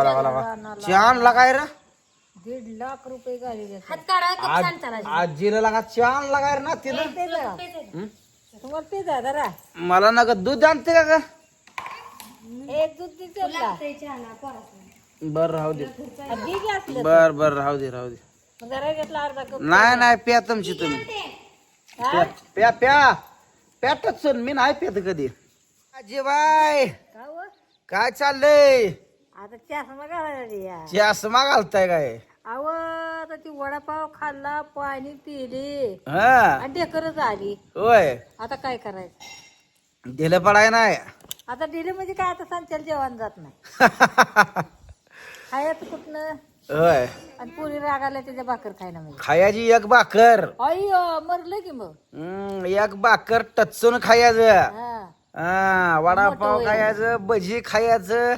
लागा, लागा, लागा. चान लागाय रे. दीड लाख रुपये हात काढा छान आजीला लागा चान लागाय रे ना तिला. ते जा. हं? तुम्हाला ते जा जरा. मला ना ग दूध आणते का ग? एक दूध देते का? बर राहू दे. दी की असलं बर बर राहू दे राहू दे. मग जरा घेतला अर्धा कप. नाही नाही प्या तुमची तुम्ही. प्या प्या प्या. प्याटच सण मी नाही प्यात कधी. आजी बाय का? काय चाललंय? आता चष्मा घालायला चष्मा घालताय काय? अव आता ती वडापाव खाल्ला पाणी पिली. हा. आणि ढेकरच आली. होय. आता काय करायचं? दिलं पडाय नाही. आता दिले म्हणजे काय आता संचाल जेवण जात नाही. खायचं कुठनं? होय. आणि पुरी रागाला त्याच्या भाकर खायला म्हणजे. खायाची एक भाकर. अय्यो मरलं की मग. हम्म, एक भाकर टचून खायचं. हा. हा वडापाव खायचं भजी खायचं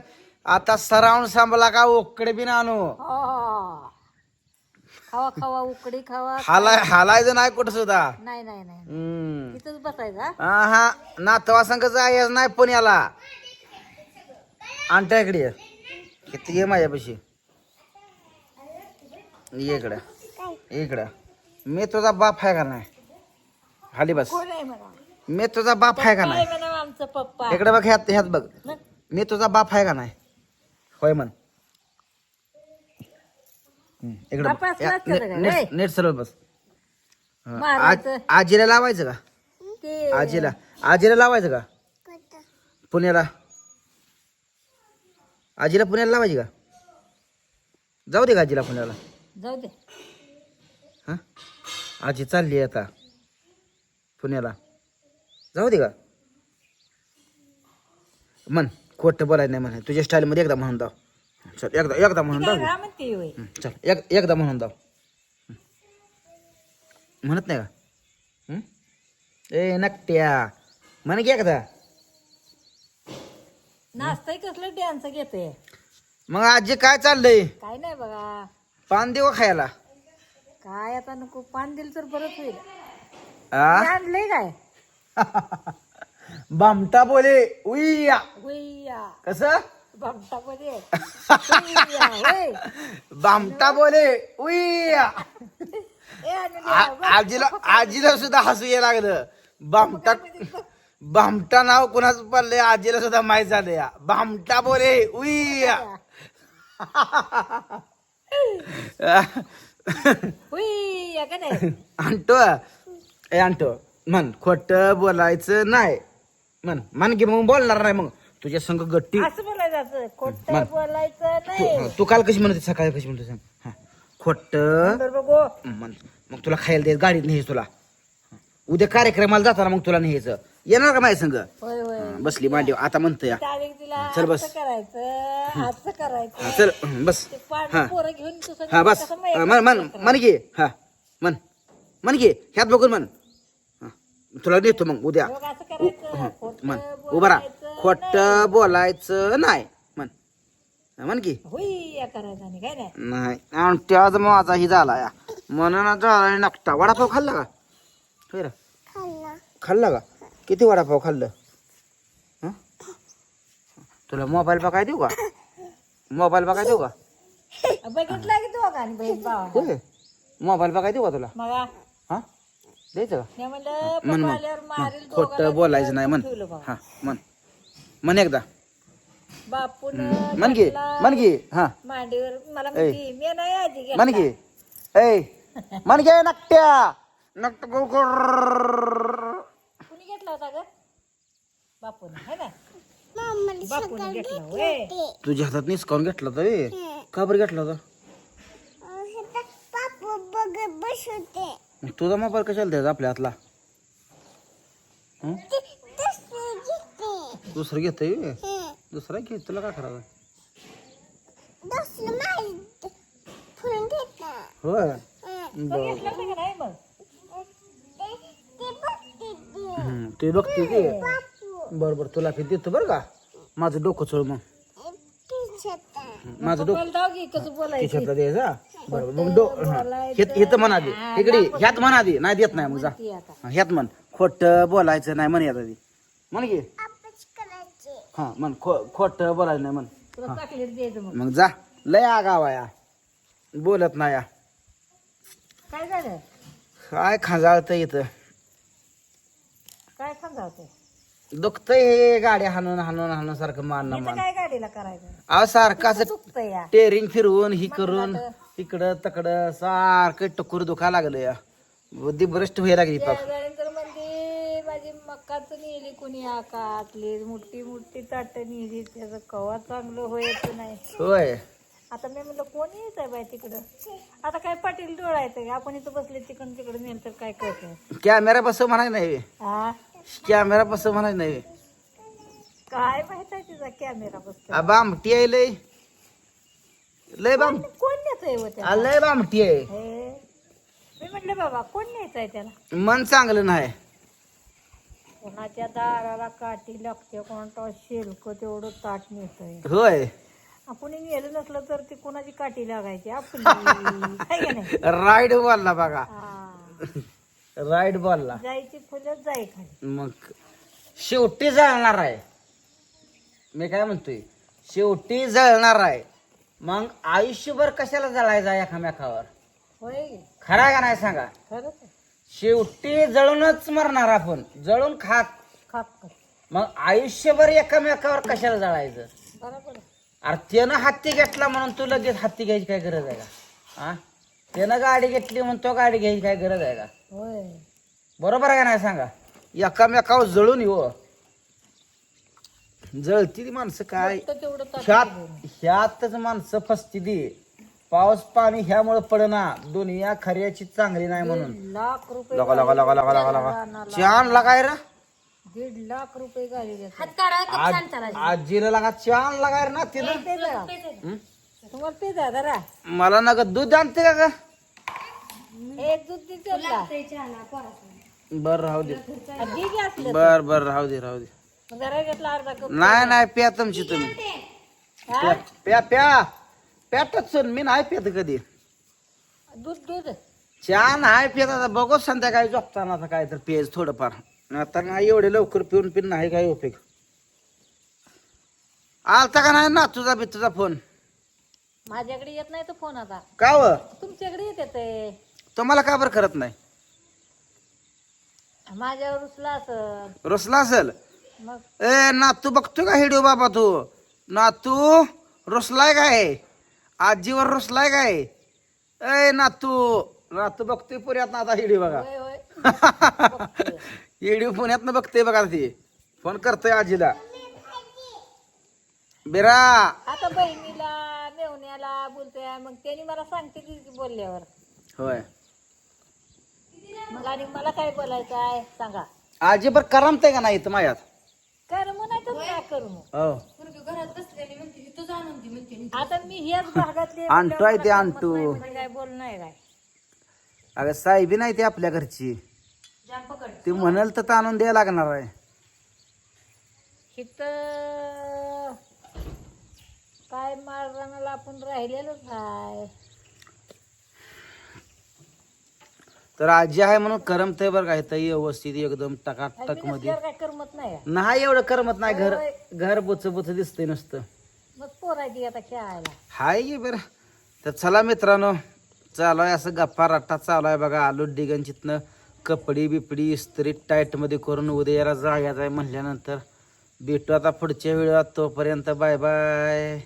आता सरावून सांभला का ओकडे बी आणू. हा. खावा खावा उकडी खावा. हालाय हालायचं नाही कुठं सुद्धा. नाही नाही नाही. हम्म. तिथंच बसायचा हा? हा नातवा संघ जायच नाही पुण्याला आणता इकडे ये. किती ये माझ्यापाशी. ये इकडं. ये इकडं. मी तुझा बाप आहे का नाही? खाली बस. कोण आहे म्हणा? मी तुझा बाप आहे का नाही? काय म्हणा आमचं पप्पा. इकडे बघ ह्यात ह्यात बघ. मग मी तुझा बाप आहे का नाही? होय म्हण. हम्म, इकडे बघ. बापाच या, वाचतं नीट- का? नीट- रे. नीट सरळ बस. हा. मारायचं. आजीला लावायचं का? ते आजीला. आजीला लावायचं का? पुण्याला. आजीला पुण्याला लावायची का? जाऊ दे का आजीला पुण्याला? जाऊ दे. हा? आजी चालली आहे आता. पुण्याला. जाऊ दे का? म्हण. खोटं बोलायचं नाही म्हणे. तुझ्या स्टाईलमध्ये एकदा म्हणून दाव. चल एकदा एकदा म्हणून दाव. म्हणते होय. चल एक एकदा म्हणून दाव. हं. म्हणत नाही का? हं? ए नकट्या. म्हण की एकदा. नाचताय कसलं डॅन्स घेते मग आजी काय चाललंय? काय नाही बघा. पान देऊ का खायला? काय आता नको पान दिलं तर बरंच होईल. आ? आणलंय काय? बामटा बोले उईया होईया कसं? होय. बामटा बोले ए, आणि आ- आजीला आजीला सुद्धा हसू ये लागलं. बामटा बामटा नाव कुणाचं पडलंय आजीला सुद्धा माहीत झालं या. बामटा बोले का नाही? आणतो ए आणतो म्हण खोट बोलायचं नाही. म्हण म्हण की मग बोलणार नाही मग. तुझ्या संग गट्टी असं बोलायचं असं खोट म्हण. बोलायचं तू नाही. तू काल कशी म्हणते सकाळी कशी म्हणते सांग. हा. खोट तर बघू. म्हण. मग तुला खायला दे गाडीत न्यायचं तुला. उद्या कार्यक्रमाला जाताना मग तुला न्यायचं. येणार का माझ्या संग? होय होय. हा, बसली मांडीव आता म्हणतो या तारीख तिला चल बस. असं करायचं असं करायचं. चल हं, बस. ते हा. पाणी पोरं घेऊन तू हा बस. मन मन मन घे हा मन मन घे ह्यात बघून मन तुला देतो मग उद्या. बघ असं करायचं खोटं मन उभा राहा. बोलायचं खोट बोलायचं नाही मन हा, मन की होईया करायचं आणि काय नाही. नाही आणि त्याच माझा ही झाला या. म्हणून झाला नकटा. वडापाव खाल्ला का? होय रे. खाल्ला. का? किती वडापाव खाल्लं? हं? तुला मोबाईल बघाय देऊ का? मोबाईल बघाय देऊ का? बघितलं की तू आणि बहीण भावा होय. मोबाईल बघाय देऊ का तुला? मग हा? द्यायचं का मी म्हणलं म्हण पप्पा म्हण आल्यावर मारेल खोट बोलायचं नाही म्हण. ठेवलं भाऊ. हा म्हण. म्हण एकदा. बापून म्हण घे म्हण घे. हा. मांडीवर. मला म्हणते मी नाही आजी म्हण. घे. ऐ. म्हण घे नकट्या. नकट कुणी घेतला होता ग? बापून है ना? बापून घेतला होय. तुझ्या हातात निसकावून घेतला होता रे का बरं घेतला होता? मग तुझा मोबाईल कशाला द्यायचा आपल्या हातला? हं? दुसरं घेतोय व्हय? दुसरा घे तुला काय करायचं? होय? हं, ते बघते की बरं बरं तुला फिर देतो बरं का? माझं डोकं चोळ मग. माझं डोकं पप्पाला जाऊ की कसं बोलायचं? खिशातला द्यायचा बरं मग डो हं. हेत हेत म्हणा दे इकडे ह्यात म्हणा दे नाही देत नाही मग जा. हं, ह्यात म्हण. खोट बोलायचं नाही म्हण यात आधी. म्हण की. हा म्हण. खो खोट बोलायचं नाही म्हण. तुला चॉकलेट द्यायचं मग. मग जा. लय आगावा या. बोलत नाही या. काय झालं? काय खाजाळतं इथं? काय समजावते दुखतंय हे गाडी हाणून हाणून हाणून सारखं मारणं मान काय गाडीला करायचं? अहो सारखं असं चुकतं या. टेरिंग फिरवून ही करून इकडं तकडं सारखं टकुर दुखा लागलं या. बुद्धी भ्रष्ट व्हायला लागली पाक. गाडीनंतर म्हणजे माझी मक्काच नेली कुणी आकातली मोठी मोठी ताट नेली. त्याचं कवा चांगलं व्हायचं नाही. होय. आता मी म्हणलं कोण येत आहे बाय तिकडं? आता काय पाटील डोळायचं आपण इथं बसले तिकडं तिकडं नेलं तर काय कळतं कॅमेरा बसव म्हणाय नाही. हा कॅमेरा बसव म्हणाय नाही काय माहीत तिचा कॅमेरा बसतो बामटी आहे लय. लय बाम कोण नेतोय व त्याला? आ, लय बामटी आहे. हे. मी म्हटलं बाबा कोण न्यायचं आहे त्याला? मन चांगलं नाही. कोणाच्या दाराला काठी लागते कोणता शेलक तेवढं ताट नेतोय. होय. कोणी नेलं नसलं तर ती कोणाची काठी लागायची? आपली. आहे का नाही? राईड बोलला बघा. हा. राईड बोलला. जायची फुलं जाय खाली. मग शेवटी जळणार आहे. मी काय म्हणतोय? शेवटी जळणार आहे. मग आयुष्यभर कशाला जळायचा एकामेकावर? होय. खरं आहे का नाही सांगा? खरंच आहे. शेवटी जळूनच मरणार आपण. जळून खात. कर मग आयुष्यभर एकामेकावर कशाला जळायचं? बरोबर आहे. अरे त्यानं हत्ती घेतला म्हणून तू लगेच हत्ती घ्यायची काय गरज आहे का? हा त्यानं गाडी घेतली म्हणून तो गाडी घ्यायची काय गरज आहे का? होय. बरोबर आहे का नाही सांगा? एकामेकावर जळून येऊ. जळती ती माणसं काय? तर तेवढं ताट ह्यात. ह्यातच माणसं फसती ती पाऊस पाणी ह्यामुळे पडना. दुनिया खऱ्याची चांगली नाही म्हणून. लाख रुपये लगा लगा लगा लगा लगा लगा. चान लगाय रे? दीड लाख रुपये गाडी आज- आजीला लगा चान लगाय रे ना. हं? तुम्हाला जा जरा. मला नका दूध आणते का ग? एक दूध बर राहू दे. दे घे असलं बर बर राहू दे राहू दे. मग जरा घेतला अर्धा कप. नाही नाही प्या तुमची तुम्ही. हा? प्या प्या प्या. प्याटच सोन मी नाही पेत कधी. दूध दूध. चहा नाही पित आता बघू संध्याकाळी झोपताना आता काय तर पेज थोडंफार. आता नाही एवढे लवकर पिऊन पिऊन नाही काय उपयोग. आलता का नाही ना तुझा बी तुझा फोन? माझ्याकडे येत नाही तो फोन आता. का व? तुमच्याकडे येते ते. तुम्हाला का बरं करत नाही? माझ्यावर रुसला असं. रुसला असेल? मग? ए नातू बघतो का हिडिओ बाबा तू? नातू रुसलाय काय आजीवर रुसलाय काय ए नातू नातू बघतोय पुण्यात ना आता हिडिओ बघा. होय होय. येडी पुण्यात बघते बघा ती. फोन करतोय आजीला. बिरा. आता बहिणीला मेवण्याला बोलतोय. मग त्यांनी मला सांगते की बोलल्यावर. होय. मग आणि मला काय बोलायचं आहे? सांगा. आजी बर करमतय का नाही इथं मायात कर म्हणायचं काय करू मग हो आता मी ह्याच भागातले आणतो आहे ते आणतो. म्हणजे काय बोल नाही काय? अगं साहेबी नाही ती आपल्या घरची. ती म्हणाल तर आणून द्यायला लागणार आहे. इथं काय मारणाला आपण राहिलेलोच आहे. तर आजी आहे म्हणून करमतय बरं का इथं व्यवस्थित एकदम टकाटकमध्ये. काय करमत नाही एवढं करमत नाही. घर घर बुच बुच दिसतंय नुसतं. मग पोरायची आता खेळायला. हाय की बरं. तर चला मित्रांनो चालू आहे असं गप्पा रट्टा चालू आहे बघा. आलू डिगंचितनं कपडी बिपडी इस्त्री टाईटमध्ये करून उद्याला जाग्यात आहे म्हणल्यानंतर भेटू आता पुढच्या वेळात तोपर्यंत बाय बाय.